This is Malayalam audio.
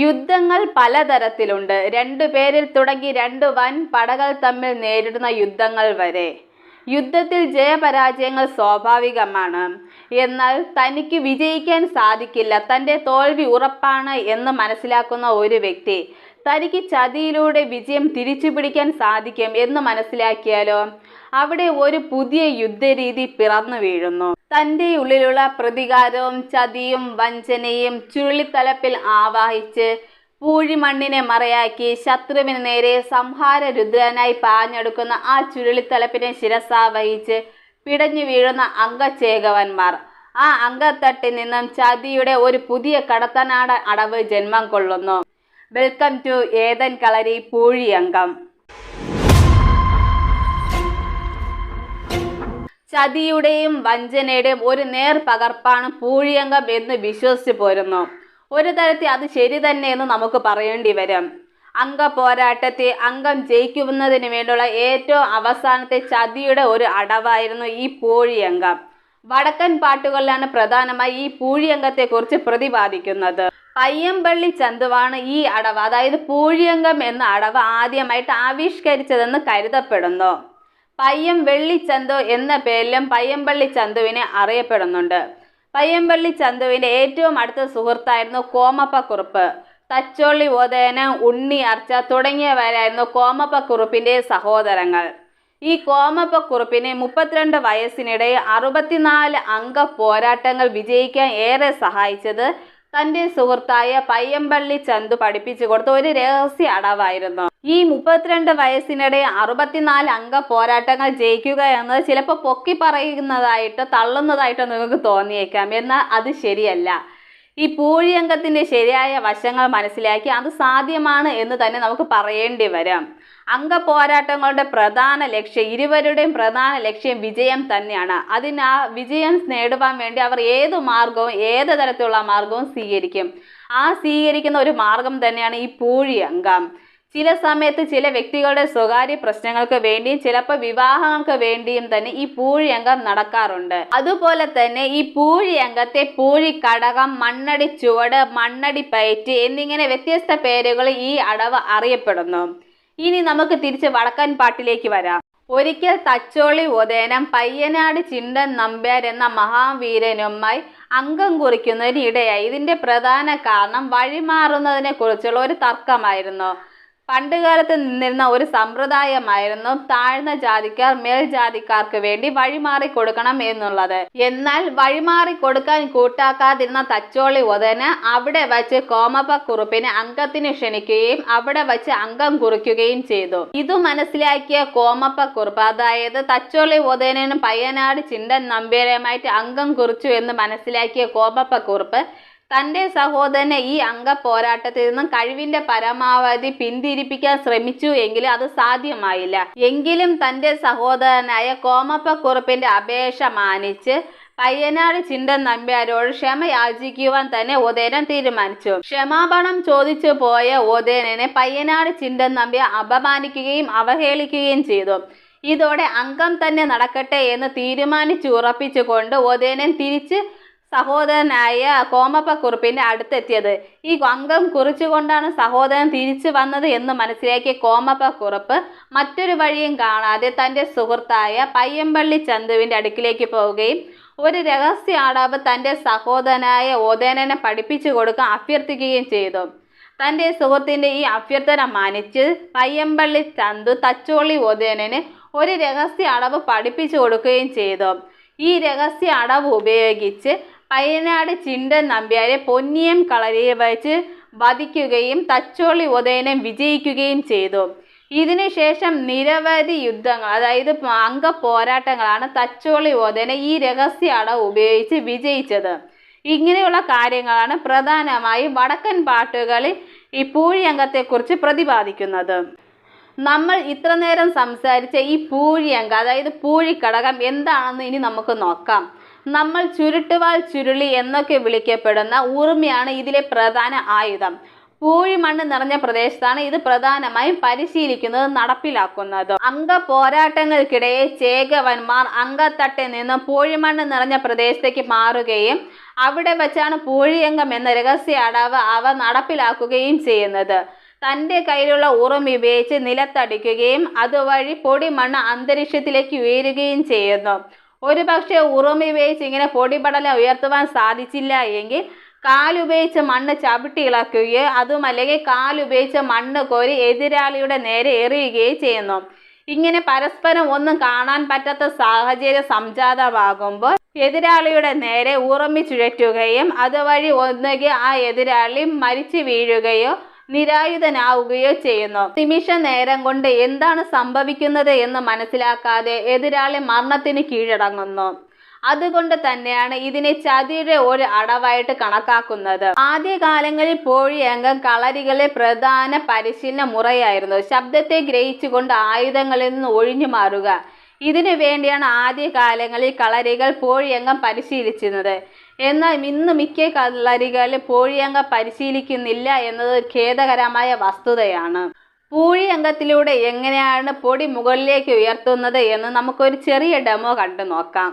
യുദ്ധങ്ങൾ പലതരത്തിലുണ്ട്. രണ്ടു പേരിൽ തുടങ്ങി രണ്ട് വൻ പടകൾ തമ്മിൽ നേരിടുന്ന യുദ്ധങ്ങൾ വരെ. യുദ്ധത്തിൽ ജയപരാജയങ്ങൾ സ്വാഭാവികമാണ്. എന്നാൽ തനിക്ക് വിജയിക്കാൻ സാധിക്കില്ല. തന്റെ തോൽവി ഉറപ്പാണ് എന്ന് മനസ്സിലാക്കുന്ന ഒരു വ്യക്തി തനിക്ക് ചതിയിലൂടെ വിജയം തിരിച്ചു പിടിക്കാൻ സാധിക്കും എന്ന് മനസ്സിലാക്കിയാലോ അവിടെ ഒരു പുതിയ യുദ്ധരീതി പിറന്നു വീഴുന്നു. തന്റെ ഉള്ളിലുള്ള പ്രതികാരവും ചതിയും വഞ്ചനയും ചുരുളിത്തലപ്പിൽ ആവാഹിച്ച് പൂഴിമണ്ണിനെ മറയാക്കി ശത്രുവിന് നേരെ സംഹാര രുദ്രനായി പാഞ്ഞെടുക്കുന്ന ആ ചുരുളിത്തലപ്പിനെ ശിരസാവഹിച്ച് പിടഞ്ഞു വീഴുന്ന അംഗചേകവന്മാർ. ആ അംഗത്തട്ടിൽ നിന്നും ചതിയുടെ ഒരു പുതിയ കടത്തനാട അടവ് ജന്മം കൊള്ളുന്നു. വെൽക്കം ടു ഏതൻ കളരി പൂഴിയംഗം. ചതിയുടെയും വഞ്ചനയുടെയും ഒരു നേർ പകർപ്പാണ് പൂഴിയംഗം എന്ന് വിശ്വസിച്ചു പോരുന്നു. ഒരു തരത്തിൽ അത് ശരി തന്നെ എന്ന് നമുക്ക് പറയേണ്ടി വരും. അംഗ പോരാട്ടത്തെ അംഗം ജയിക്കുന്നതിന് വേണ്ടിയുള്ള ഏറ്റവും അവസാനത്തെ ചതിയുടെ ഒരു അടവായിരുന്നു ഈ പൂഴിയംഗം. വടക്കൻ പാട്ടുകളിലാണ് പ്രധാനമായി ഈ പൂഴിയംഗത്തെക്കുറിച്ച് പ്രതിപാദിക്കുന്നത്. പയ്യമ്പള്ളി ചന്തുവാണ് ഈ അടവ്. അതായത് പൂഴിയംഗം എന്ന അടവ് ആദ്യമായിട്ട് ആവിഷ്കരിച്ചതെന്ന് കരുതപ്പെടുന്നു. പയ്യം വെള്ളിച്ചന്തു എന്ന പേരിലും പയ്യമ്പള്ളി ചന്തുവിനെ അറിയപ്പെടുന്നുണ്ട്. പയ്യമ്പള്ളി ചന്തുവിന്റെ ഏറ്റവും അടുത്ത സുഹൃത്തായിരുന്നു കോമപ്പക്കുറുപ്പ്. തച്ചോളി ഓതേന ഉണ്ണി അർച്ച തുടങ്ങിയവരായിരുന്നു കോമപ്പക്കുറുപ്പിന്റെ സഹോദരങ്ങൾ. ഈ കോമപ്പക്കുറുപ്പിനെ മുപ്പത്തിരണ്ട് വയസ്സിനിടെ അറുപത്തിനാല് അംഗ പോരാട്ടങ്ങൾ വിജയിക്കാൻ ഏറെ സഹായിച്ചത് തന്റെ സുഹൃത്തായ പയ്യമ്പള്ളി ചന്തു പഠിപ്പിച്ചു കൊടുത്ത ഒരു രഹസ്യ അടവായിരുന്നു. ഈ മുപ്പത്തിരണ്ട് വയസ്സിനിടെ അറുപത്തിനാല് അംഗ പോരാട്ടങ്ങൾ ജയിക്കുക എന്നത് ചിലപ്പോൾ പൊക്കി പറയുന്നതായിട്ട് തള്ളുന്നതായിട്ട് നിങ്ങൾക്ക് തോന്നിയേക്കാം. എന്നാൽ അത് ശരിയല്ല. ഈ പൂഴിയംഗത്തിന്റെ ശരിയായ വശങ്ങൾ മനസ്സിലാക്കി അത് സാധ്യമാണ് എന്ന് തന്നെ നമുക്ക് പറയേണ്ടി വരാം. അംഗ പോരാട്ടങ്ങളുടെ പ്രധാന ലക്ഷ്യം ഇരുവരുടെയും പ്രധാന ലക്ഷ്യം വിജയം തന്നെയാണ്. അതിന് ആ വിജയം നേടുവാൻ വേണ്ടി അവർ ഏത് മാർഗവും ഏത് തരത്തിലുള്ള മാർഗവും സ്വീകരിക്കും. ആ സ്വീകരിക്കുന്ന ഒരു മാർഗം തന്നെയാണ് ഈ പൂഴി അംഗം ചില സമയത്ത് ചില വ്യക്തികളുടെ സ്വകാര്യ പ്രശ്നങ്ങൾക്ക് വേണ്ടിയും ചിലപ്പോൾ വിവാഹങ്ങൾക്ക് വേണ്ടിയും തന്നെ ഈ പൂഴി അംഗം നടക്കാറുണ്ട്. അതുപോലെ തന്നെ ഈ പൂഴി അംഗത്തെ പൂഴി കടകം മണ്ണടി ചുവട് മണ്ണടി പയറ്റ് എന്നിങ്ങനെ വ്യത്യസ്ത പേരുകൾ ഈ അടവ് അറിയപ്പെടുന്നു. ഇനി നമുക്ക് തിരിച്ച് വടക്കൻ പാട്ടിലേക്ക് വരാം. ഒരിക്കൽ തച്ചോളി ഉദയനം പയ്യനാട് ചിണ്ടൻ നമ്പ്യാർ എന്ന മഹാവീരനുമായി അംഗം കുറിക്കുന്നതിന് ഇടയായി ഇതിന്റെ പ്രധാന കാരണം വഴിമാറുന്നതിനെ കുറിച്ചുള്ള ഒരു തർക്കമായിരുന്നു. പണ്ടുകാലത്ത് നിന്നിരുന്ന ഒരു സമ്പ്രദായമായിരുന്നു താഴ്ന്ന ജാതിക്കാർ മേൽജാതിക്കാർക്ക് വേണ്ടി വഴിമാറി കൊടുക്കണം എന്നുള്ളത്. എന്നാൽ വഴിമാറി കൊടുക്കാൻ കൂട്ടാക്കാതിരുന്ന തച്ചോളി ഉദന് അവിടെ വച്ച് കോമപ്പ കുറുപ്പിനെ അംഗത്തിന് ക്ഷണിക്കുകയും അവിടെ വച്ച് അംഗം കുറിക്കുകയും ചെയ്തു. ഇത് മനസ്സിലാക്കിയ കോമപ്പ കുറുപ്പ് അതായത് തച്ചോളി ഉദയനും പയ്യനാട് ചിണ്ടൻ നമ്പ്യാരുമായിട്ട് അംഗം കുറിച്ചു എന്ന് മനസ്സിലാക്കിയ കോമപ്പ കുറുപ്പ് തന്റെ സഹോദരനെ ഈ അംഗ പോരാട്ടത്തിൽ നിന്നും കഴിവിന്റെ പരമാവധി പിന്തിരിപ്പിക്കാൻ ശ്രമിച്ചു എങ്കിലും അത് സാധ്യമായില്ല. എങ്കിലും തന്റെ സഹോദരനായ കോമപ്പക്കുറുപ്പിന്റെ അപേക്ഷ മാനിച്ച് പയ്യനാട് ചിണ്ടൻ നമ്പ്യാരോട് ക്ഷമ യാചിക്കുവാൻ തന്നെ ഉദയനൻ തീരുമാനിച്ചു. ക്ഷമാപണം ചോദിച്ചു പോയ ഉദയനനെ പയ്യനാട് ചിണ്ടൻ നമ്പ്യ അപമാനിക്കുകയും അവഹേളിക്കുകയും ചെയ്തു. ഇതോടെ അംഗം തന്നെ നടക്കട്ടെ എന്ന് തീരുമാനിച്ചു ഉറപ്പിച്ചുകൊണ്ട് ഉദയനൻ തിരിച്ച് സഹോദരനായ കോമപ്പക്കുറുപ്പിന്റെ അടുത്തെത്തിയത്. ഈ അംഗം കുറിച്ചുകൊണ്ടാണ് സഹോദരൻ തിരിച്ചു വന്നത് എന്ന് മനസ്സിലാക്കിയ കോമപ്പക്കുറുപ്പ് മറ്റൊരു വഴിയും കാണാതെ തന്റെ സുഹൃത്തായ പയ്യമ്പള്ളി ചന്തുവിന്റെ അടുക്കിലേക്ക് പോവുകയും ഒരു രഹസ്യ അടവ് തന്റെ സഹോദരനായ ഓദേനനെ പഠിപ്പിച്ചു കൊടുക്കാൻ അഭ്യർത്ഥിക്കുകയും ചെയ്തു. തന്റെ സുഹൃത്തിന്റെ ഈ അഭ്യർത്ഥന മാനിച്ച് പയ്യമ്പള്ളി ചന്തു തച്ചോളി ഓദേനന് ഒരു രഹസ്യ അടവ് പഠിപ്പിച്ചു കൊടുക്കുകയും ചെയ്തു. ഈ രഹസ്യ അടവ് ഉപയോഗിച്ച് പയ്യനാട് ചിണ്ടൻ നമ്പ്യാരെ പൊന്നിയം കളരിയിൽ വച്ച് വധിക്കുകയും തച്ചോളി ഉദയനം വിജയിക്കുകയും ചെയ്തു. ഇതിനുശേഷം നിരവധി യുദ്ധങ്ങൾ അതായത് അംഗ പോരാട്ടങ്ങളാണ് തച്ചോളി ഉദയന ഈ രഹസ്യ ഉപയോഗിച്ച് വിജയിച്ചത്. ഇങ്ങനെയുള്ള കാര്യങ്ങളാണ് പ്രധാനമായും വടക്കൻ പാട്ടുകളിൽ ഈ പൂഴിയംഗത്തെക്കുറിച്ച് പ്രതിപാദിക്കുന്നത്. നമ്മൾ ഇത്ര നേരം സംസാരിച്ച ഈ പൂഴിയങ്ക അതായത് പൂഴിക്കടകം എന്താണെന്ന് ഇനി നമുക്ക് നോക്കാം. നമ്മൾ ചുരുട്ടുവാൽ ചുരുളി എന്നൊക്കെ വിളിക്കപ്പെടുന്ന ഊർമിയാണ് ഇതിലെ പ്രധാന ആയുധം. പൂഴിമണ്ണ് നിറഞ്ഞ പ്രദേശത്താണ് ഇത് പ്രധാനമായും പരിശീലിക്കുന്നത് നടപ്പിലാക്കുന്നത്. അംഗ പോരാട്ടങ്ങൾക്കിടയിൽ ചേകവന്മാർ അംഗത്തട്ടിൽ നിന്നും പൂഴിമണ്ണ് നിറഞ്ഞ പ്രദേശത്തേക്ക് മാറുകയും അവിടെ വച്ചാണ് പൂഴിയംഗം എന്ന രഹസ്യ അടവ് അവ നടപ്പിലാക്കുകയും ചെയ്യുന്നത്. തന്റെ കയ്യിലുള്ള ഉറും ഉപയോഗിച്ച് നിലത്തടിക്കുകയും അതുവഴി പൊടിമണ്ണ് അന്തരീക്ഷത്തിലേക്ക് ഉയരുകയും ചെയ്യുന്നു. ഒരുപക്ഷെ ഉറുമി ഉപയോഗിച്ച് ഇങ്ങനെ പൊടിപടല ഉയർത്തുവാൻ സാധിച്ചില്ല എങ്കിൽ കാലുപയോഗിച്ച് മണ്ണ് ചവിട്ടി ഇളക്കുകയോ അതുമല്ലെങ്കിൽ കാലുപയോഗിച്ച് മണ്ണ് കോരി എതിരാളിയുടെ നേരെ എറിയുകയോ ചെയ്യുന്നു. ഇങ്ങനെ പരസ്പരം ഒന്നും കാണാൻ പറ്റാത്ത സാഹചര്യം സംജാതമാകുമ്പോൾ എതിരാളിയുടെ നേരെ ഉറമി ചുഴറ്റുകയും അതുവഴി ഒന്നുകിൽ ആ എതിരാളി മരിച്ചു വീഴുകയോ നിരായുധനാവുകയോ ചെയ്യുന്നു. നിമിഷ നേരം കൊണ്ട് എന്താണ് സംഭവിക്കുന്നത് എന്ന് മനസ്സിലാക്കാതെ എതിരാളി മരണത്തിന് കീഴടങ്ങുന്നു. അതുകൊണ്ട് തന്നെയാണ് ഇതിനെ ചതിയുടെ ഒരു അടവായിട്ട് കണക്കാക്കുന്നത്. ആദ്യകാലങ്ങളിൽ പോഴിയംഗം കളരികളെ പ്രധാന പരിശീലന മുറയായിരുന്നു. ശബ്ദത്തെ ഗ്രഹിച്ചുകൊണ്ട് ആയുധങ്ങളിൽ നിന്ന് ഒഴിഞ്ഞു മാറുക. ഇതിനു വേണ്ടിയാണ് ആദ്യകാലങ്ങളിൽ കളരികൾ പോഴിയംഗം പരിശീലിച്ചിരുന്നത്. എന്നാൽ ഇന്ന് മിക്ക കളരികളിൽ പൂഴിയങ്ക പരിശീലിക്കുന്നില്ല എന്നത് ഖേദകരമായ വസ്തുതയാണ്. പൂഴിയംഗത്തിലൂടെ എങ്ങനെയാണ് പൊടി മുകളിലേക്ക് ഉയർത്തുന്നത് എന്ന് നമുക്കൊരു ചെറിയ ഡെമോ കണ്ടു നോക്കാം.